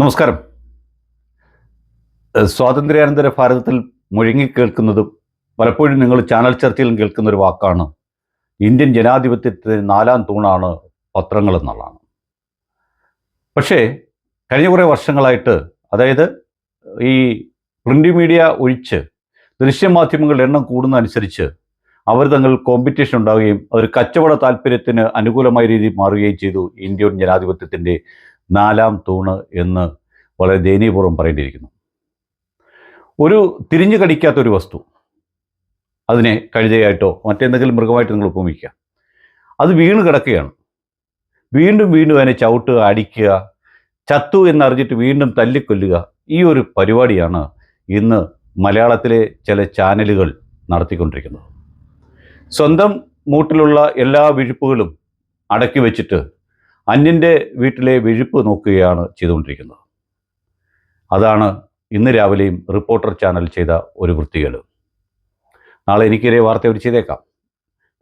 നമസ്കാരം. സ്വാതന്ത്ര്യാനന്തര ഭാരതത്തിൽ മുഴങ്ങിക്കേൾക്കുന്നതും പലപ്പോഴും നിങ്ങൾ ചാനൽ ചർച്ചയിലും കേൾക്കുന്ന ഒരു വാക്കാണ്. ഇന്ത്യൻ ജനാധിപത്യത്തിന് നാലാം തൂണാണ് പത്രങ്ങൾ എന്നുള്ളതാണ്. പക്ഷേ കഴിഞ്ഞ കുറേ വർഷങ്ങളായിട്ട് അതായത് ഈ പ്രിന്റ് മീഡിയ ഒഴിച്ച് ദൃശ്യമാധ്യമങ്ങളുടെ എണ്ണം കൂടുന്നതനുസരിച്ച് അവർ തങ്ങൾ കോമ്പറ്റീഷൻ ഉണ്ടാവുകയും അവർ കച്ചവട താല്പര്യത്തിന് അനുകൂലമായ രീതിയിൽ മാറുകയും ചെയ്തു ഇന്ത്യൻ ജനാധിപത്യത്തിന്റെ നാലാം തൂണ് എന്ന് വളരെ ദയനീയപൂർവം പറയേണ്ടിയിരിക്കുന്നു. ഒരു തിരിഞ്ഞു കടിക്കാത്തൊരു വസ്തു അതിനെ കഴുതയായിട്ടോ മറ്റെന്തെങ്കിലും മൃഗമായിട്ട് നിങ്ങൾ ഉപമിക്കുക. അത് വീണ് കിടക്കുകയാണ്. വീണ്ടും വീണ്ടും അതിനെ ചവിട്ടുക അടിക്കുക ചത്തു എന്നറിഞ്ഞിട്ട് വീണ്ടും തല്ലിക്കൊല്ലുക ഈ ഒരു പരിപാടിയാണ് ഇന്ന് മലയാളത്തിലെ ചില ചാനലുകൾ നടത്തിക്കൊണ്ടിരിക്കുന്നത്. സ്വന്തം മൂട്ടിലുള്ള എല്ലാ വിഴുപ്പുകളും അടക്കി വെച്ചിട്ട് അന്യന്റെ വീട്ടിലെ വിഴുപ്പ് നോക്കുകയാണ് ചെയ്തുകൊണ്ടിരിക്കുന്നത്. അതാണ് ഇന്ന് രാവിലെയും റിപ്പോർട്ടർ ചാനൽ ചെയ്ത ഒരു വൃത്തികേട്. നാളെ എനിക്കൊരു വാർത്ത അവർ ചെയ്തേക്കാം.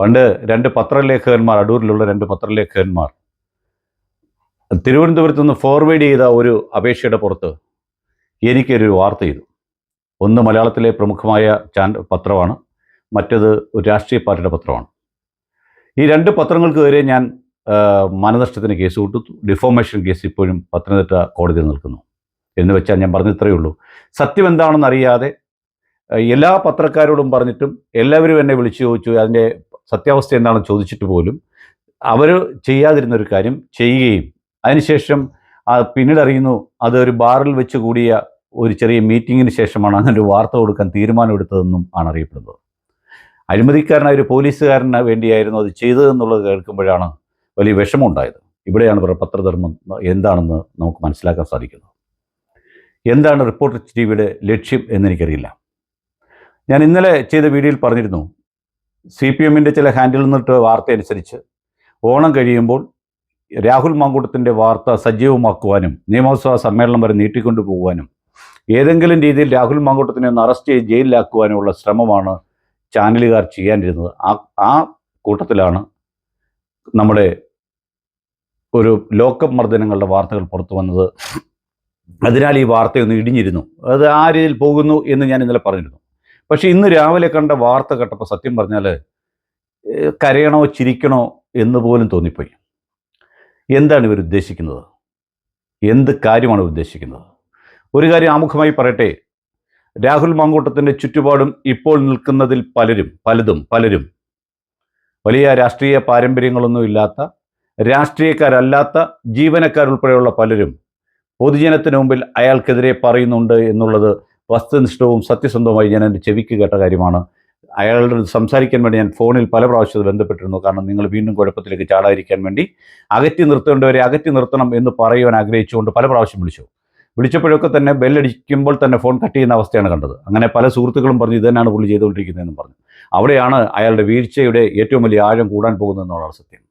പണ്ട് രണ്ട് പത്രലേഖകന്മാർ അടൂരിലുള്ള രണ്ട് പത്രലേഖകന്മാർ തിരുവനന്തപുരത്ത് നിന്ന് ഫോർവേഡ് ചെയ്ത ഒരു അപേക്ഷയുടെ പുറത്ത് എനിക്കൊരു വാർത്ത ചെയ്തു. ഒന്ന് മലയാളത്തിലെ പ്രമുഖമായ ചാനൽ പത്രമാണ് മറ്റത് ഒരു രാഷ്ട്രീയ പാർട്ടിയുടെ പത്രമാണ്. ഈ രണ്ട് പത്രങ്ങൾക്ക് വരെ ഞാൻ മാനനഷ്ടത്തിന് കേസ് കൊടുത്തു ഡിഫോമേഷൻ കേസ് ഇപ്പോഴും പത്തനംതിട്ട കോടതിയിൽ നിൽക്കുന്നു. എന്ന് വെച്ചാൽ ഞാൻ പറഞ്ഞത്രയേ ഉള്ളൂ. സത്യം എന്താണെന്ന് അറിയാതെ എല്ലാ പത്രക്കാരോടും പറഞ്ഞിട്ടും എല്ലാവരും എന്നെ വിളിച്ചു ചോദിച്ചു അതിന്റെ സത്യാവസ്ഥ എന്താണെന്ന് ചോദിച്ചിട്ട് പോലും അവർ ചെയ്യാതിരുന്ന ഒരു കാര്യം ചെയ്യുകയും അതിനുശേഷം പിന്നീട് അറിയുന്നു അത് ഒരു ബാറിൽ വെച്ച് കൂടിയ ഒരു ചെറിയ മീറ്റിങ്ങിന് ശേഷമാണ് അങ്ങനെ ഒരു വാർത്ത കൊടുക്കാൻ തീരുമാനമെടുത്തതെന്നും ആണ് അറിയപ്പെടുന്നത്. അഴിമതിക്കാരനായ ഒരു പോലീസുകാരന് വേണ്ടിയായിരുന്നു അത് ചെയ്തതെന്നുള്ളത് കേൾക്കുമ്പോഴാണ് വലിയ വിഷമമുണ്ടായത്. ഇവിടെയാണ് ഇവരുടെ പത്രധർമ്മം എന്താണെന്ന് നമുക്ക് മനസ്സിലാക്കാൻ സാധിക്കുന്നത്. എന്താണ് റിപ്പോർട്ടർ ടി വിയുടെ ലക്ഷ്യം എന്നെനിക്കറിയില്ല. ഞാൻ ഇന്നലെ ചെയ്ത വീഡിയോയിൽ പറഞ്ഞിരുന്നു സി പി എമ്മിന്റെ ചില ഹാൻഡിലിൽ നിന്നിട്ട് വാർത്ത അനുസരിച്ച് ഓണം കഴിയുമ്പോൾ രാഹുൽ മാങ്കൂട്ടത്തിന്റെ വാർത്ത സജീവമാക്കുവാനും നിയമസഭാ സമ്മേളനം വരെ നീട്ടിക്കൊണ്ടു പോകുവാനും ഏതെങ്കിലും രീതിയിൽ രാഹുൽ മാങ്കൂട്ടത്തിനെ ഒന്ന് അറസ്റ്റ് ചെയ്ത് ജയിലിലാക്കുവാനുമുള്ള ശ്രമമാണ് ചാനലുകാർ ചെയ്യാനിരുന്നത്. ആ ആ കൂട്ടത്തിലാണ് നമ്മുടെ ഒരു ലോക്കപ്പ് മർദ്ദനങ്ങളുടെ വാർത്തകൾ പുറത്തു വന്നത്. അതിനാൽ ഈ വാർത്തയൊന്ന് ഇടിഞ്ഞിരുന്നു. അത് ആ രീതിയിൽ പോകുന്നു എന്ന് ഞാൻ ഇന്നലെ പറഞ്ഞിരുന്നു. പക്ഷേ ഇന്ന് രാവിലെ കണ്ട വാർത്ത കേട്ടപ്പോൾ സത്യം പറഞ്ഞാൽ കരയണോ ചിരിക്കണോ എന്ന് പോലും തോന്നിപ്പോയി. എന്താണ് ഇവർ ഉദ്ദേശിക്കുന്നത്? എന്ത് കാര്യമാണ് ഉദ്ദേശിക്കുന്നത്? ഒരു കാര്യം ആമുഖമായി പറയട്ടെ. രാഹുൽ മാങ്കൂട്ടത്തിന്റെ ചുറ്റുപാടും ഇപ്പോൾ നിൽക്കുന്നതിൽ പലരും പലതും പലരും വലിയ രാഷ്ട്രീയ പാരമ്പര്യങ്ങളൊന്നും ഇല്ലാത്ത രാഷ്ട്രീയക്കാരല്ലാത്ത ജീവനക്കാരുൾപ്പെടെയുള്ള പലരും പൊതുജനത്തിന് മുമ്പിൽ അയാൾക്കെതിരെ പറയുന്നുണ്ട് എന്നുള്ളത് വസ്തുനിഷ്ഠവും സത്യസന്ധവുമായി ഞാൻ എന്റെ ചെവിക്ക് കേട്ട കാര്യമാണ്. അയാളോട് സംസാരിക്കാൻ വേണ്ടി ഞാൻ ഫോണിൽ പല പ്രാവശ്യം ബന്ധപ്പെട്ടിരുന്നു. കാരണം നിങ്ങൾ വീണ്ടും കുഴപ്പത്തിലേക്ക് ചാടാതിരിക്കാൻ വേണ്ടി അകറ്റി നിർത്തേണ്ടവരെ അകറ്റി നിർത്തണം എന്ന് പറയുവാൻ ആഗ്രഹിച്ചുകൊണ്ട് പല പ്രാവശ്യം വിളിച്ചു. വിളിച്ചപ്പോഴൊക്കെ തന്നെ ബെല്ലടിക്കുമ്പോൾ തന്നെ ഫോൺ കട്ട് ചെയ്യുന്ന അവസ്ഥയാണ് കണ്ടത്. അങ്ങനെ പല സുഹൃത്തുക്കളും പറഞ്ഞു ഇതന്നെയാണ് പുള്ളി ചെയ്തുകൊണ്ടിരിക്കുന്നതെന്ന് പറഞ്ഞു. അവിടെയാണ് അയാളുടെ വീഴ്ചയുടെ ഏറ്റവും വലിയ ആഴം കൂടാൻ പോകുന്നതെന്നുള്ള സത്യം.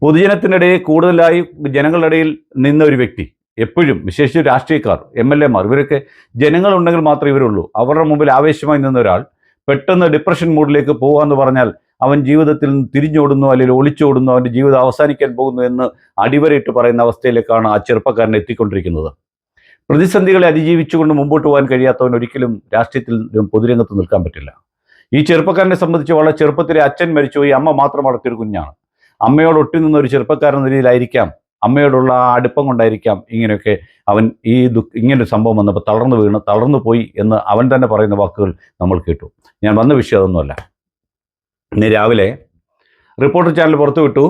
പൊതുജനത്തിനിടയിൽ കൂടുതലായി ജനങ്ങളുടെ ഇടയിൽ നിന്ന ഒരു വ്യക്തി എപ്പോഴും വിശേഷിച്ച് രാഷ്ട്രീയക്കാർ എം എൽ എമാർ ഇവരൊക്കെ ജനങ്ങളുണ്ടെങ്കിൽ മാത്രമേ ഇവരുള്ളൂ. അവരുടെ മുമ്പിൽ ആവേശമായി നിന്ന ഒരാൾ പെട്ടെന്ന് ഡിപ്രഷൻ മൂഡിലേക്ക് പോകാമെന്ന് പറഞ്ഞാൽ അവൻ ജീവിതത്തിൽ നിന്ന് തിരിഞ്ഞോടുന്നു അല്ലെങ്കിൽ ഒളിച്ചോടുന്നു അവന്റെ ജീവിതം അവസാനിക്കാൻ പോകുന്നു എന്ന് അടിവരയിട്ട് പറയുന്ന അവസ്ഥയിലേക്കാണ് ആ ചെറുപ്പക്കാരനെ എത്തിക്കൊണ്ടിരിക്കുന്നത്. പ്രതിസന്ധികളെ അതിജീവിച്ചുകൊണ്ട് മുമ്പോട്ട് പോകാൻ കഴിയാത്തവൻ ഒരിക്കലും രാഷ്ട്രീയത്തിൽ പൊതുരംഗത്ത് നിൽക്കാൻ പറ്റില്ല. ഈ ചെറുപ്പക്കാരനെ സംബന്ധിച്ച് വളരെ ചെറുപ്പത്തിലെ അച്ഛൻ മരിച്ചുപോയി അമ്മ മാത്രം വളർത്തിയൊരു കുഞ്ഞാണ്. അമ്മയോട് ഒട്ടി നിന്ന ഒരു ചെറുപ്പക്കാരൻ നിലയിലായിരിക്കാം. അമ്മയോടുള്ള ആ അടുപ്പം കൊണ്ടായിരിക്കാം ഇങ്ങനെയൊക്കെ അവൻ ഈ ദു ഇങ്ങനൊരു സംഭവം വന്നപ്പോൾ തളർന്നു വീണ് തളർന്നു പോയി എന്ന് അവൻ തന്നെ പറയുന്ന വാക്കുകൾ നമ്മൾ കേട്ടു. ഞാൻ വന്ന വിഷയം അതൊന്നുമല്ല. ഇന്ന് രാവിലെ റിപ്പോർട്ടർ ചാനൽ പുറത്തുവിട്ടു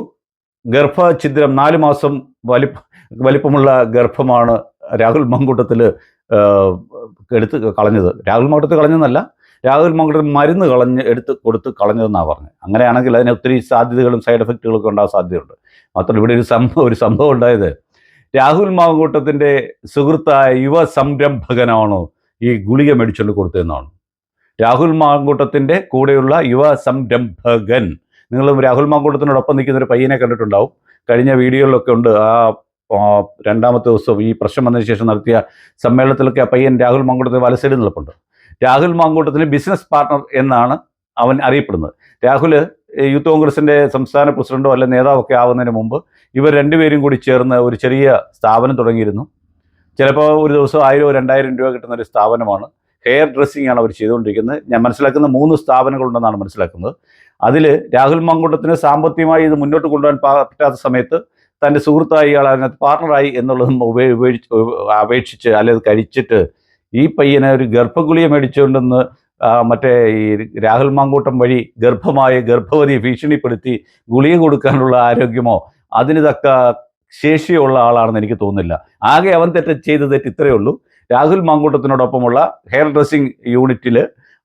ഗർഭഛിദ്രം നാല് മാസം വലിപ്പ വലിപ്പമുള്ള ഗർഭമാണ് രാഹുൽ മങ്കൂട്ടത്തിൽ എടുത്ത് കളഞ്ഞത്. രാഹുൽ മങ്കൂട്ടത്തിൽ കളഞ്ഞതെന്നല്ല രാഹുൽ മങ്കൂട്ടത്തിൽ മരുന്ന് കളഞ്ഞ് എടുത്ത് കൊടുത്ത് കളഞ്ഞതെന്നാണ് പറഞ്ഞത്. അങ്ങനെയാണെങ്കിൽ അതിന് ഒത്തിരി സാധ്യതകളും സൈഡ് എഫക്റ്റുകളൊക്കെ ഉണ്ടാകാൻ സാധ്യതയുണ്ട്. മാത്രം ഇവിടെ ഒരു സംഭവം ഒരു സംഭവം ഉണ്ടായത് രാഹുൽ മാങ്കൂട്ടത്തിന്റെ സുഹൃത്തായ യുവ സംരംഭകനാണോ ഈ ഗുളിക മേടിച്ചുകൊണ്ട് കൊടുത്തതെന്നാണ്. രാഹുൽ മാങ്കൂട്ടത്തിന്റെ കൂടെയുള്ള യുവ സംരംഭകൻ. നിങ്ങൾ രാഹുൽ മാങ്കൂട്ടത്തിനോടൊപ്പം നിൽക്കുന്ന ഒരു പയ്യനെ കണ്ടിട്ടുണ്ടാവും. കഴിഞ്ഞ വീഡിയോയിലൊക്കെ ഉണ്ട്. ആ, രണ്ടാമത്തെ ദിവസം ഈ പ്രശ്നം വന്നതിന് ശേഷം നടത്തിയ സമ്മേളനത്തിലൊക്കെ ആ പയ്യൻ രാഹുൽ മാങ്കൂട്ടത്തിന് വലസൈഡിൽ നിൽപ്പുണ്ട് രാഹുൽ മാങ്കൂട്ടത്തിന് ബിസിനസ് പാർട്ണർ എന്നാണ് അവൻ അറിയപ്പെടുന്നത്. രാഹുൽ യൂത്ത് കോൺഗ്രസിന്റെ സംസ്ഥാന പ്രസിഡന്റോ അല്ലെ നേതാവൊക്കെ ആവുന്നതിന് മുമ്പ് ഇവർ രണ്ടുപേരും കൂടി ചേർന്ന് ഒരു ചെറിയ സ്ഥാപനം തുടങ്ങിയിരുന്നു. ചിലപ്പോൾ ഒരു ദിവസം ആയിരോ രണ്ടായിരം രൂപ കിട്ടുന്ന ഒരു സ്ഥാപനമാണ്. ഹെയർ ഡ്രസ്സിംഗ് ആണ് അവർ ചെയ്തുകൊണ്ടിരിക്കുന്നത്. ഞാൻ മനസ്സിലാക്കുന്ന മൂന്ന് സ്ഥാപനങ്ങളുണ്ടെന്നാണ് മനസ്സിലാക്കുന്നത്. അതിൽ രാഹുൽ മങ്കുട്ടത്തിന് സാമ്പത്തികമായി ഇത് മുന്നോട്ട് കൊണ്ടുപോകാൻ പറ്റാത്ത സമയത്ത് തന്റെ സുഹൃത്തായി ഇയാൾ അതിനകത്ത് പാർട്ണറായി എന്നുള്ളതും ഉപയോഗിച്ച് അപേക്ഷിച്ച് അല്ലെങ്കിൽ കഴിച്ചിട്ട് ഈ പയ്യനെ ഒരു ഗർഭഗുളിയെ മേടിച്ചുകൊണ്ടെന്ന് മറ്റേ ഈ രാഹുൽ മാങ്കൂട്ടം വഴി ഗർഭമായ ഗർഭവതിയെ ഭീഷണിപ്പെടുത്തി ഗുളിക കൊടുക്കാനുള്ള ആരോഗ്യമോ അതിന് തക്ക ശേഷിയുള്ള ആളാണെന്ന് എനിക്ക് തോന്നുന്നില്ല. ആകെ അവൻ തെറ്റ് ചെയ്ത തെറ്റ് ഇത്രയേ ഉള്ളൂ. രാഹുൽ മാങ്കൂട്ടത്തിനോടൊപ്പമുള്ള ഹെയർ ഡ്രസ്സിംഗ് യൂണിറ്റിൽ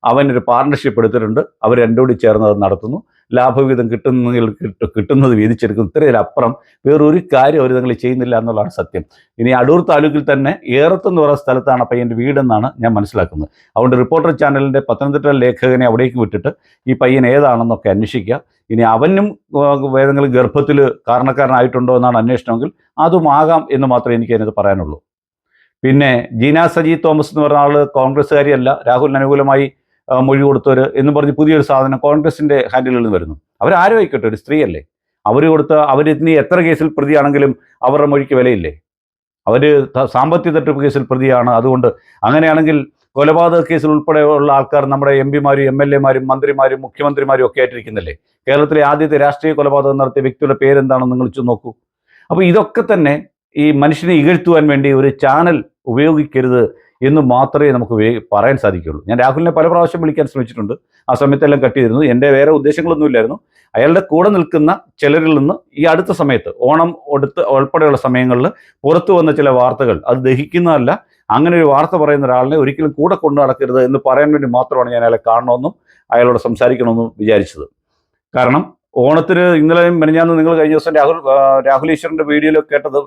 അവനൊരു പാർട്ണർഷിപ്പ് എടുത്തിട്ടുണ്ട്. അവർ രണ്ടുകൂടി ചേർന്ന് അത് നടത്തുന്നു. ലാഭവിഹിതം കിട്ടുന്നതിൽ കിട്ട- കിട്ടുന്നത് വീതിച്ചെടുക്കുന്നു ഇത്രയിലപ്പുറം വേറൊരു കാര്യം അവർ നിങ്ങൾ ചെയ്യുന്നില്ല എന്നുള്ളതാണ് സത്യം. ഇനി അടൂർ താലൂക്കിൽ തന്നെ ഏറത്തെന്ന് പറയുന്ന സ്ഥലത്താണ് പയ്യന്റെ വീടെന്നാണ് ഞാൻ മനസ്സിലാക്കുന്നത്. അതുകൊണ്ട് റിപ്പോർട്ടർ ചാനലിന്റെ പത്തനംതിട്ട ലേഖകനെ അവിടേക്ക് വിട്ടിട്ട് ഈ പയ്യൻ ഏതാണെന്നൊക്കെ അന്വേഷിക്കുക. ഇനി അവനും ഏതെങ്കിലും ഗർഭത്തിൽ കാരണക്കാരനായിട്ടുണ്ടോ എന്നാണ് അന്വേഷണമെങ്കിൽ അതുമാകാം എന്ന് മാത്രമേ എനിക്ക് അതിനകത്ത് പറയാനുള്ളൂ. പിന്നെ ജീന സജി തോമസ് എന്ന് പറഞ്ഞ ആൾ കോൺഗ്രസ്സുകാരിയല്ല. രാഹുലിന് അനുകൂലമായി മൊഴി കൊടുത്തവർ എന്ന് പറഞ്ഞ് പുതിയൊരു സാധനം കോൺഗ്രസിന്റെ ഹാൻഡിലിൽ നിന്ന് വരുന്നു. അവരാരും ആയിക്കോട്ടെ ഒരു സ്ത്രീയല്ലേ. അവർ കൊടുത്ത അവർ ഇനി എത്ര കേസിൽ പ്രതിയാണെങ്കിലും അവരുടെ മൊഴിക്ക് വിലയില്ലേ? അവർ സാമ്പത്തിക തട്ടിപ്പ് കേസിൽ പ്രതിയാണ്. അതുകൊണ്ട് അങ്ങനെയാണെങ്കിൽ കൊലപാതക കേസിൽ ഉൾപ്പെടെയുള്ള ആൾക്കാർ നമ്മുടെ എം പിമാരും എം എൽ എമാരും മന്ത്രിമാരും മുഖ്യമന്ത്രിമാരും ഒക്കെ ആയിട്ടിരിക്കുന്നില്ലേ? കേരളത്തിലെ ആദ്യത്തെ രാഷ്ട്രീയ കൊലപാതകം നടത്തിയ വ്യക്തിയുടെ പേരെന്താണെന്ന് നിങ്ങൾ നോക്കൂ. അപ്പോൾ ഇതൊക്കെ തന്നെ ഈ മനുഷ്യനെ ഇകഴ്ത്തുവാൻ വേണ്ടി ഒരു ചാനൽ ഉപയോഗിക്കരുത് എന്ന് മാത്രമേ നമുക്ക് പറയാൻ സാധിക്കുകയുള്ളൂ. ഞാൻ രാഹുലിനെ പല പ്രാവശ്യം വിളിക്കാൻ ശ്രമിച്ചിട്ടുണ്ട്. ആ സമയത്തെല്ലാം കട്ട് ചെയ്തിരുന്നു. എന്റെ വേറെ ഉദ്ദേശങ്ങളൊന്നുമില്ലായിരുന്നു. അയാളുടെ കൂടെ നിൽക്കുന്ന ചിലരിൽ നിന്ന് ഈ അടുത്ത സമയത്ത് ഓണം ഒടുത്ത് ഉൾപ്പെടെയുള്ള സമയങ്ങളിൽ പുറത്തു വന്ന ചില വാർത്തകൾ അത് ദഹിക്കുന്നതല്ല അങ്ങനെ ഒരു വാർത്ത പറയുന്ന ഒരാളിനെ ഒരിക്കലും കൂടെ കൊണ്ടു നടക്കരുത് എന്ന് പറയാൻ വേണ്ടി മാത്രമാണ് ഞാൻ അയാളെ കാണണമെന്നും അയാളോട് സംസാരിക്കണമെന്നും വിചാരിച്ചത്. കാരണം ഓണത്തിന് ഇന്നലെയും മെനഞ്ഞാന്ന് നിങ്ങൾ കഴിഞ്ഞ ദിവസം രാഹുൽ രാഹുൽ ഈശ്വറിന്റെ വീഡിയോയിൽ കേട്ടത്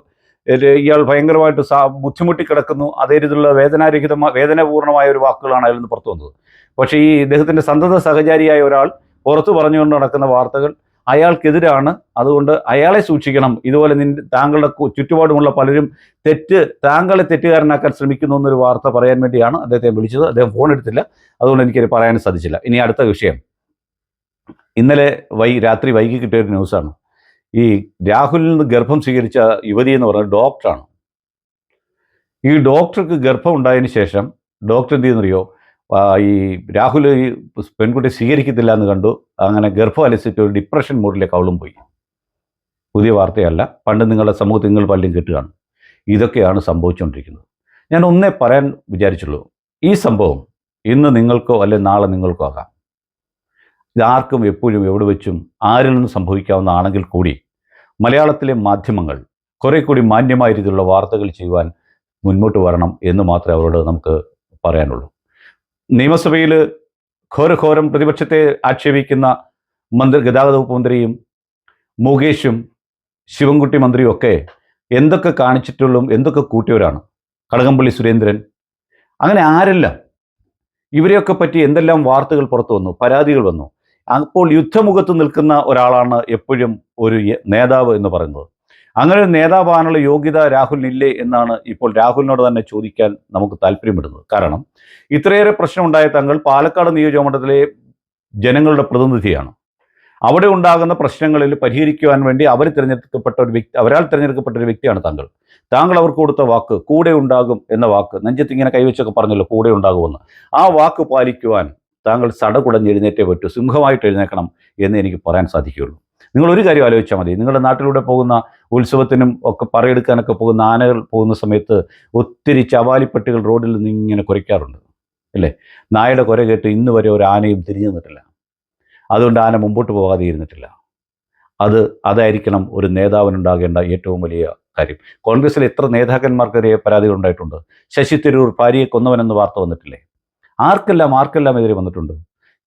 ഇയാൾ ഭയങ്കരമായിട്ട് സാ ബുദ്ധിമുട്ടി കിടക്കുന്നു അതേ രീതിയിലുള്ള വേദനാരഹിതമായ വേദനാപൂർണമായ ഒരു വാക്കുകളാണ് അതിൽ നിന്ന് പുറത്തു വന്നത്. പക്ഷേ ഈ ഇദ്ദേഹത്തിന്റെ സന്തത സഹചാരിയായ ഒരാൾ പുറത്തു പറഞ്ഞുകൊണ്ട് നടക്കുന്ന വാർത്തകൾ അയാൾക്കെതിരാണ്. അതുകൊണ്ട് അയാളെ സൂക്ഷിക്കണം. ഇതുപോലെ നിന്റെ താങ്കളുടെ ചുറ്റുപാടുമുള്ള പലരും തെറ്റ് താങ്കളെ തെറ്റുകാരനാക്കാൻ ശ്രമിക്കുന്നു എന്നൊരു വാർത്ത പറയാൻ വേണ്ടിയാണ് അദ്ദേഹത്തെ വിളിച്ചത്. അദ്ദേഹം ഫോൺ എടുത്തില്ല. അതുകൊണ്ട് എനിക്കത് പറയാൻ സാധിച്ചില്ല. ഇനി അടുത്ത വിഷയം. ഇന്നലെ വൈ രാത്രി വൈകി കിട്ടിയൊരു ന്യൂസാണ്. ഈ രാഹുലിൽ നിന്ന് ഗർഭം സ്വീകരിച്ച യുവതി എന്ന് പറഞ്ഞ ഡോക്ടറാണ്. ഈ ഡോക്ടർക്ക് ഗർഭം ഉണ്ടായതിനു ശേഷം ഡോക്ടർ എന്ത് ചെയ്യുന്നറിയോ? ഈ രാഹുൽ ഈ പെൺകുട്ടി സ്വീകരിക്കത്തില്ല എന്ന് കണ്ടു. അങ്ങനെ ഗർഭം അലസിച്ച് ഒരു ഡിപ്രഷൻ മൂഡിലേക്ക് അവളും പോയി. പുതിയ വാർത്തയല്ല. പണ്ട് നിങ്ങളുടെ സമൂഹത്തിൽ നിങ്ങൾ പലരും കേട്ടുകയാണ് ഇതൊക്കെയാണ് സംഭവിച്ചുകൊണ്ടിരിക്കുന്നത്. ഞാൻ ഒന്നേ പറയാൻ വിചാരിച്ചുള്ളൂ. ഈ സംഭവം ഇന്ന് നിങ്ങൾക്കോ അല്ലെ നാളെ നിങ്ങൾക്കോ ആകാം. ഇതാർക്കും എപ്പോഴും എവിടെ വെച്ചും ആരിൽ നിന്നും സംഭവിക്കാവുന്നതാണെങ്കിൽ കൂടി മലയാളത്തിലെ മാധ്യമങ്ങൾ കുറെ കൂടി മാന്യമായ രീതിയിലുള്ള വാർത്തകൾ ചെയ്യുവാൻ മുന്നോട്ട് വരണം എന്ന് മാത്രമേ അവരോട് നമുക്ക് പറയാനുള്ളൂ. നിയമസഭയിൽ ഘോരഘോരം പ്രതിപക്ഷത്തെ ആക്ഷേപിക്കുന്ന മന്ത്രി ഗതാഗത വകുപ്പ് മന്ത്രിയും മുകേഷും ശിവൻകുട്ടി മന്ത്രിയും ഒക്കെ എന്തൊക്കെ കാണിച്ചിട്ടുള്ളും എന്തൊക്കെ കൂട്ടിയവരാണ്? കടകംപള്ളി സുരേന്ദ്രൻ. അങ്ങനെ ആരെല്ലാം? ഇവരെയൊക്കെ പറ്റി എന്തെല്ലാം വാർത്തകൾ പുറത്തു വന്നു? പരാതികൾ വന്നു? അപ്പോൾ യുദ്ധമുഖത്ത് നിൽക്കുന്ന ഒരാളാണ് എപ്പോഴും ഒരു നേതാവ് എന്ന് പറയുന്നത്. അങ്ങനെ ഒരു നേതാവാനുള്ള യോഗ്യത രാഹുലിനില്ലേ എന്നാണ് ഇപ്പോൾ രാഹുലിനോട് തന്നെ ചോദിക്കാൻ നമുക്ക് താല്പര്യമിടുന്നത്. കാരണം ഇത്രയേറെ പ്രശ്നമുണ്ടായ തങ്ങൾ പാലക്കാട് നിയോജകമണ്ഡലത്തിലെ ജനങ്ങളുടെ പ്രതിനിധിയാണ്. അവിടെ ഉണ്ടാകുന്ന പ്രശ്നങ്ങളിൽ പരിഹരിക്കുവാൻ വേണ്ടി അവർ തിരഞ്ഞെടുക്കപ്പെട്ട ഒരു വ്യക്തി അവരാൽ തിരഞ്ഞെടുക്കപ്പെട്ട ഒരു വ്യക്തിയാണ് താങ്കൾ താങ്കൾ അവർക്ക് കൊടുത്ത വാക്ക് കൂടെ ഉണ്ടാകും എന്ന വാക്ക് നെഞ്ചത്ത് ഇങ്ങനെ കൈവച്ചൊക്കെ പറഞ്ഞല്ലോ കൂടെ ഉണ്ടാകുമെന്ന് ആ വാക്ക് പാലിക്കുവാൻ താങ്കൾ സടകുടഞ്ഞ് എഴുന്നേറ്റേ പറ്റൂ സിംഹമായിട്ട് എഴുന്നേക്കണം എന്ന് എനിക്ക് പറയാൻ സാധിക്കുകയുള്ളൂ. നിങ്ങൾ ഒരു കാര്യം ആലോചിച്ചാൽ മതി. നിങ്ങളുടെ നാട്ടിലൂടെ പോകുന്ന ഉത്സവത്തിനും ഒക്കെ പറയെടുക്കാനൊക്കെ പോകുന്ന ആനകൾ പോകുന്ന സമയത്ത് ഒത്തിരി ചവാലിപ്പട്ടികൾ റോഡിൽ നിന്ന് ഇങ്ങനെ കുരയ്ക്കാറുണ്ട് അല്ലേ? നായയുടെ കുര കേട്ട് ഇന്ന് വരെ ഒരു ആനയും തിരിഞ്ഞു നിന്നിട്ടില്ല. അതുകൊണ്ട് ആന മുമ്പോട്ട് പോകാതെ ഇരുന്നിട്ടില്ല. അത് അതായിരിക്കണം ഒരു നേതാവിനുണ്ടാകേണ്ട ഏറ്റവും വലിയ കാര്യം. കോൺഗ്രസിൽ എത്ര നേതാക്കന്മാർക്കെതിരെ പരാതികൾ ഉണ്ടായിട്ടുണ്ട്? ശശി തരൂർ ഭാര്യയെ കൊന്നവനെന്ന് വാർത്ത വന്നിട്ടില്ലേ? ആർക്കെല്ലാം ആർക്കെല്ലാം എതിരെ വന്നിട്ടുണ്ട്?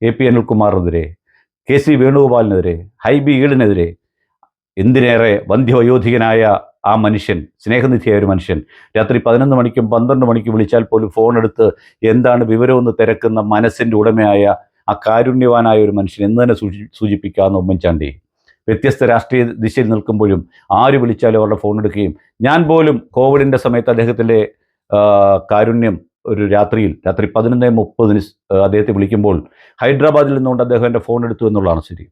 എ പി അനിൽകുമാറിനെതിരെ കെ സി വേണുഗോപാലിനെതിരെ ഹൈബി ഈഡിനെതിരെ എന്തിനേറെ വന്ധ്യവയോധികനായ ആ മനുഷ്യൻ സ്നേഹനിധിയായ ഒരു മനുഷ്യൻ രാത്രി പതിനൊന്ന് മണിക്കും പന്ത്രണ്ട് മണിക്കും വിളിച്ചാൽ പോലും ഫോൺ എടുത്ത് എന്താണ് വിവരമെന്ന് തിരക്കുന്ന മനസ്സിന്റെ ഉടമയായ ആ കാരുണ്യവാനായ ഒരു മനുഷ്യൻ എന്ന് തന്നെ സൂചി സൂചിപ്പിക്കാവുന്ന ഉമ്മൻചാണ്ടി. വ്യത്യസ്ത രാഷ്ട്രീയ ദിശയിൽ നിൽക്കുമ്പോഴും ആര് വിളിച്ചാലും അവരുടെ ഫോൺ എടുക്കുകയും ഞാൻ പോലും കോവിഡിന്റെ സമയത്ത് അദ്ദേഹത്തിന്റെ കാരുണ്യം ഒരു രാത്രിയിൽ രാത്രി പതിനൊന്ന് മുപ്പതിന് അദ്ദേഹത്തെ വിളിക്കുമ്പോൾ ഹൈദരാബാദിൽ നിന്നുകൊണ്ട് അദ്ദേഹം എന്റെ ഫോൺ എടുത്തു എന്നുള്ളതാണ് ശരി.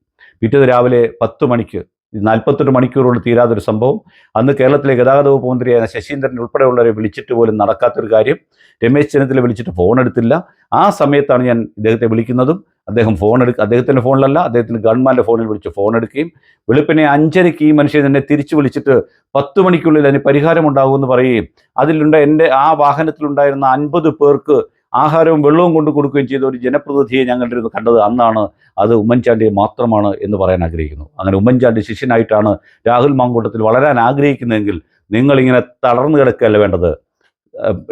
പിറ്റേത് രാവിലെ പത്ത് മണിക്ക് നാൽപ്പത്തെട്ട് മണിക്കൂർ കൊണ്ട് തീരാതൊരു സംഭവം. അന്ന് കേരളത്തിലെ ഗതാഗത വകുപ്പ് മന്ത്രിയായ ശശീന്ദ്രൻ ഉൾപ്പെടെയുള്ളവരെ വിളിച്ചിട്ട് പോലും നടക്കാത്തൊരു കാര്യം. രമേശ് ചെന്നിത്തല വിളിച്ചിട്ട് ഫോൺ എടുത്തില്ല. ആ സമയത്താണ് ഞാൻ ഇദ്ദേഹത്തെ വിളിക്കുന്നതും. അദ്ദേഹം ഫോൺ എടുക്ക അദ്ദേഹത്തിന്റെ ഫോണിലല്ല അദ്ദേഹത്തിന് ഗവൺമെന്റ് ഫോണിൽ വിളിച്ച് ഫോൺ എടുക്കുകയും വെളുപ്പിനെ അഞ്ചരയ്ക്ക് ഈ മനുഷ്യൻ എന്നെ തിരിച്ചു വിളിച്ചിട്ട് പത്ത് മണിക്കുള്ളിൽ അതിന് പരിഹാരമുണ്ടാകുമെന്ന് പറയുകയും അതിലുണ്ട് എന്റെ ആ വാഹനത്തിലുണ്ടായിരുന്ന അൻപത് പേർക്ക് ആഹാരവും വെള്ളവും കൊണ്ടു കൊടുക്കുകയും ചെയ്ത ഒരു ജനപ്രതിനിധിയെ ഞങ്ങളുടെ ഇരുന്ന് കണ്ടത് അന്നാണ്. അത് ഉമ്മൻചാണ്ടി മാത്രമാണ് എന്ന് പറയാൻ ആഗ്രഹിക്കുന്നു. അങ്ങനെ ഉമ്മൻചാണ്ടി ശിഷ്യനായിട്ടാണ് രാഹുൽ മാങ്കൂട്ടത്തിൽ വളരാൻ ആഗ്രഹിക്കുന്നതെങ്കിൽ നിങ്ങളിങ്ങനെ തളർന്നു കിടക്കുകയല്ല വേണ്ടത്.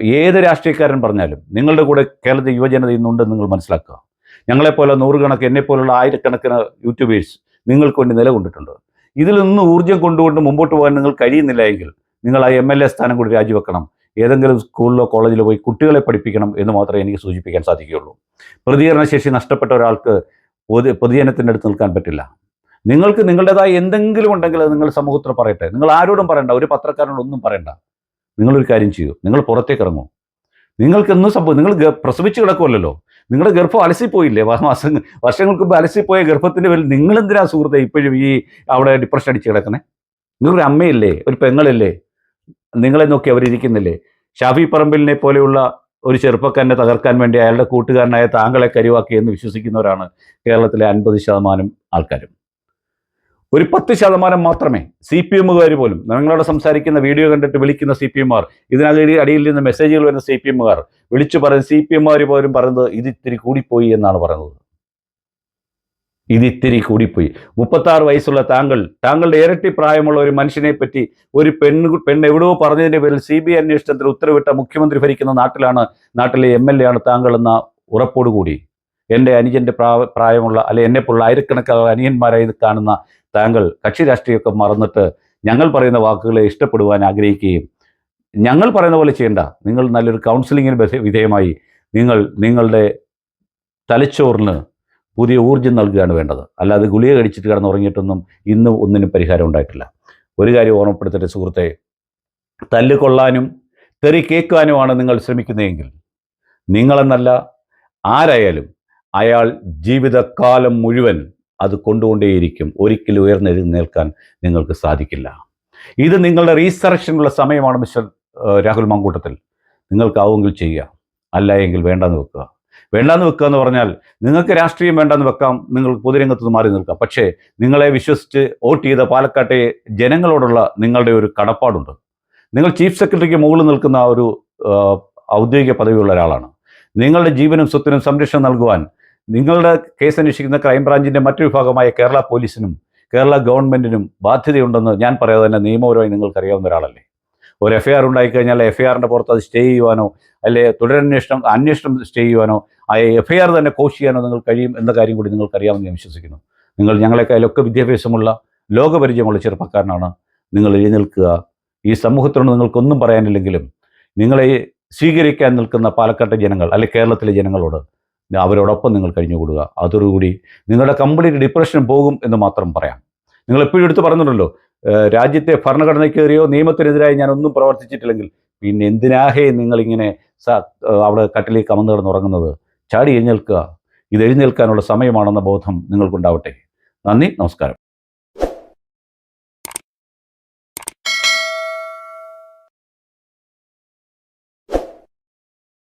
ഏത് രാഷ്ട്രീയക്കാരൻ പറഞ്ഞാലും നിങ്ങളുടെ കൂടെ കേരളത്തിൽ യുവജനത ഇന്നുണ്ടെന്ന് നിങ്ങൾ മനസ്സിലാക്കുക. ഞങ്ങളെപ്പോലെ നൂറുകണക്ക് എന്നെപ്പോലുള്ള ആയിരക്കണക്കിന് യൂട്യൂബേഴ്സ് നിങ്ങൾക്ക് വേണ്ടി നിലകൊണ്ടിട്ടുണ്ട്. ഇതിൽ നിന്ന് ഊർജം കൊണ്ടുകൊണ്ട് മുമ്പോട്ട് പോകാൻ നിങ്ങൾ കഴിയുന്നില്ല എങ്കിൽ നിങ്ങൾ ആ എം എൽ എ സ്ഥാനം കൂടി രാജിവെക്കണം. ഏതെങ്കിലും സ്കൂളിലോ കോളേജിലോ പോയി കുട്ടികളെ പഠിപ്പിക്കണം എന്ന് മാത്രമേ എനിക്ക് സൂചിപ്പിക്കാൻ സാധിക്കുകയുള്ളൂ. പ്രതികരണശേഷി നഷ്ടപ്പെട്ട ഒരാൾക്ക് പൊതു പൊതുജനത്തിന്റെ അടുത്ത് നിൽക്കാൻ പറ്റില്ല. നിങ്ങൾക്ക് നിങ്ങളുടേതായ എന്തെങ്കിലും ഉണ്ടെങ്കിൽ അത് നിങ്ങൾ സമൂഹത്തിന് പറയട്ടെ. നിങ്ങൾ ആരോടും പറയണ്ട. ഒരു പത്രക്കാരനോട് ഒന്നും പറയണ്ട. നിങ്ങളൊരു കാര്യം ചെയ്യൂ. നിങ്ങൾ പുറത്തേക്ക് ഇറങ്ങൂ. നിങ്ങൾക്ക് എന്നും സംഭവം നിങ്ങൾ പ്രസവിച്ച് കിടക്കുമല്ലോ നിങ്ങളുടെ ഗർഭം അലസിപ്പോയില്ലേ മാസം വർഷങ്ങൾക്ക് മുമ്പ് അലസിപ്പോയ ഗർഭത്തിന്റെ പേരിൽ നിങ്ങളെന്തിനാ സുഹൃത്തെ ഇപ്പോഴും ഈ അവിടെ ഡിപ്രഷൻ അടിച്ച് കിടക്കുന്നത് നിങ്ങളൊരു അമ്മയില്ലേ? ഒരു പെങ്ങളല്ലേ? നിങ്ങളെ നോക്കി അവരിയ്ക്കുന്നില്ലേ? ഷാഫി പറമ്പിലിനെ പോലെയുള്ള ഒരു ചെറുപ്പക്കാരനെ തകർക്കാൻ വേണ്ടി അയാളുടെ കൂട്ടുകാരനായ താങ്കളെ കരുവാക്കി എന്ന് വിശ്വസിക്കുന്നവരാണ് കേരളത്തിലെ അൻപത് ശതമാനം ആൾക്കാരും. ഒരു പത്ത് ശതമാനം മാത്രമേ സി പി എമ്മുകാർ പോലും നിങ്ങളോട് സംസാരിക്കുന്ന വീഡിയോ കണ്ടിട്ട് വിളിക്കുന്ന സി പി എമ്മാർ ഇതിനകത്ത് അടിയിൽ നിന്ന് മെസ്സേജുകൾ വരുന്ന സി പി എമ്മുകാർ വിളിച്ചു പറയുന്ന സി പി എമ്മാർ പോലും പറയുന്നത് ഇത് ഇത്തിരി കൂടിപ്പോയി എന്നാണ് പറയുന്നത്. ഇത് ഇത്തിരി കൂടിപ്പോയി. മുപ്പത്താറ് വയസ്സുള്ള താങ്കൾ താങ്കളുടെ ഇരട്ടി പ്രായമുള്ള ഒരു മനുഷ്യനെ പറ്റി ഒരു പെണ്ണ് പെണ്ണ് എവിടെയോ പറഞ്ഞതിന്റെ പേരിൽ സി ബി ഐ അന്വേഷണത്തിന് ഉത്തരവിട്ട മുഖ്യമന്ത്രി ഭരിക്കുന്ന നാട്ടിലാണ് നാട്ടിലെ എം എൽ എ ആണ് താങ്കൾ എന്ന ഉറപ്പോടുകൂടി. എന്റെ അനുജന്റെ പ്രാ പ്രായമുള്ള അല്ലെ എന്നെപ്പോലുള്ള ആയിരക്കണക്കിന് അനിയന്മാരായി കാണുന്ന താങ്കൾ കക്ഷി രാഷ്ട്രീയമൊക്കെ മറന്നിട്ട് ഞങ്ങൾ പറയുന്ന വാക്കുകളെ ഇഷ്ടപ്പെടുവാൻ ആഗ്രഹിക്കുകയും ഞങ്ങൾ പറയുന്ന പോലെ ചെയ്യേണ്ട. നിങ്ങൾ നല്ലൊരു കൗൺസിലിങ്ങിന് വിധേയമായി നിങ്ങൾ നിങ്ങളുടെ തലച്ചോറിന് പുതിയ ഊർജം നൽകുകയാണ് വേണ്ടത്. അല്ലാതെ ഗുളിക കഴിച്ചിട്ട് കിടന്നുറങ്ങിയിട്ടൊന്നും ഇന്നും ഒന്നിനും പരിഹാരം ഉണ്ടായിട്ടില്ല. ഒരു കാര്യം ഓർമ്മപ്പെടുത്തട്ടെ സുഹൃത്തെ. തല്ല് കൊള്ളാനും തെറി കേൾക്കാനുമാണ് നിങ്ങൾ ശ്രമിക്കുന്നതെങ്കിൽ നിങ്ങളെന്നല്ല ആരായാലും അയാൾ ജീവിതകാലം മുഴുവൻ അത് കൊണ്ടുകൊണ്ടേയിരിക്കും. ഒരിക്കലും ഉയർന്നെഴുന്നേൽക്കാൻ നിങ്ങൾക്ക് സാധിക്കില്ല. ഇത് നിങ്ങളുടെ റീസറക്ഷനുള്ള സമയമാണ് മിസ്റ്റർ രാഹുൽ മാങ്കൂട്ടത്തിൽ. നിങ്ങൾക്കാവുമെങ്കിൽ ചെയ്യുക. അല്ല എങ്കിൽ വേണ്ടെന്ന് വെക്കുക. വേണ്ടാന്ന് വെക്കുക എന്ന് പറഞ്ഞാൽ നിങ്ങൾക്ക് രാഷ്ട്രീയം വേണ്ടെന്ന് വെക്കാം നിങ്ങൾക്ക് പൊതുരംഗത്ത് മാറി നിൽക്കാം. പക്ഷേ നിങ്ങളെ വിശ്വസിച്ച് വോട്ട് ചെയ്ത പാലക്കാട്ടെ ജനങ്ങളോടുള്ള നിങ്ങളുടെ ഒരു കടപ്പാടുണ്ട്. നിങ്ങൾ ചീഫ് സെക്രട്ടറിക്ക് മുകളിൽ നിൽക്കുന്ന ഒരു ഔദ്യോഗിക പദവിയുള്ള ഒരാളാണ്. നിങ്ങളുടെ ജീവനും സ്വത്തിനും സംരക്ഷണം നൽകുവാൻ നിങ്ങളുടെ കേസ് അന്വേഷിക്കുന്ന ക്രൈംബ്രാഞ്ചിന്റെ മറ്റു വിഭാഗമായ കേരള പോലീസിനും കേരള ഗവൺമെന്റിനും ബാധ്യതയുണ്ടെന്ന് ഞാൻ പറയാതെ തന്നെ നിയമപരമായി നിങ്ങൾക്കറിയാവുന്ന ഒരാളല്ലേ? ഒരു എഫ് ഐ ആർ ഉണ്ടായിക്കഴിഞ്ഞാൽ എഫ് ഐ ആറിന്റെ പുറത്ത് അത് സ്റ്റേ ചെയ്യുവാനോ അല്ലെ തുടരന്വേഷണം അന്വേഷണം സ്റ്റേ ചെയ്യുവാനോ ആ എഫ് ഐ ആർ തന്നെ കോഷ് ചെയ്യാനോ നിങ്ങൾ കഴിയും എന്ന കാര്യം കൂടി നിങ്ങൾക്കറിയാമെന്ന് ഞാൻ വിശ്വസിക്കുന്നു. നിങ്ങൾ ഞങ്ങളെക്കാളൊക്കെ വിദ്യാഭ്യാസമുള്ള ലോകപരിചയമുള്ള ചെറുപ്പക്കാരനാണ്. നിങ്ങൾ എഴുന്നേൽക്കുക ഈ സമൂഹത്തിനോട് നിങ്ങൾക്കൊന്നും പറയാനില്ലെങ്കിലും നിങ്ങളെ സ്വീകരിക്കാൻ നിൽക്കുന്ന പാലക്കാട്ടെ ജനങ്ങൾ അല്ലെ കേരളത്തിലെ ജനങ്ങളോട് അവരോടൊപ്പം നിങ്ങൾ കഴിഞ്ഞുകൂടുക. അതോടുകൂടി നിങ്ങളുടെ കംപ്ലീറ്റ് ഡിപ്രഷൻ പോകും എന്ന് മാത്രം പറയാം. നിങ്ങൾ എപ്പോഴും എടുത്ത് പറഞ്ഞിട്ടുണ്ടല്ലോ രാജ്യത്തെ ഭരണഘടനയ്ക്കെതിരെയോ നിയമത്തിനെതിരായി ഞാൻ ഒന്നും പ്രവർത്തിച്ചിട്ടില്ലെങ്കിൽ പിന്നെ എന്തിനാഹേ നിങ്ങളിങ്ങനെ അവിടെ കട്ടിലേക്ക് അമർന്ന് കിടന്നുറങ്ങുന്നത് ചാടി എഴുന്നേൽക്കുക. ഇത് എഴുന്നേൽക്കാനുള്ള സമയമാണെന്ന ബോധം നിങ്ങൾക്കുണ്ടാവട്ടെ. നന്ദി നമസ്കാരം.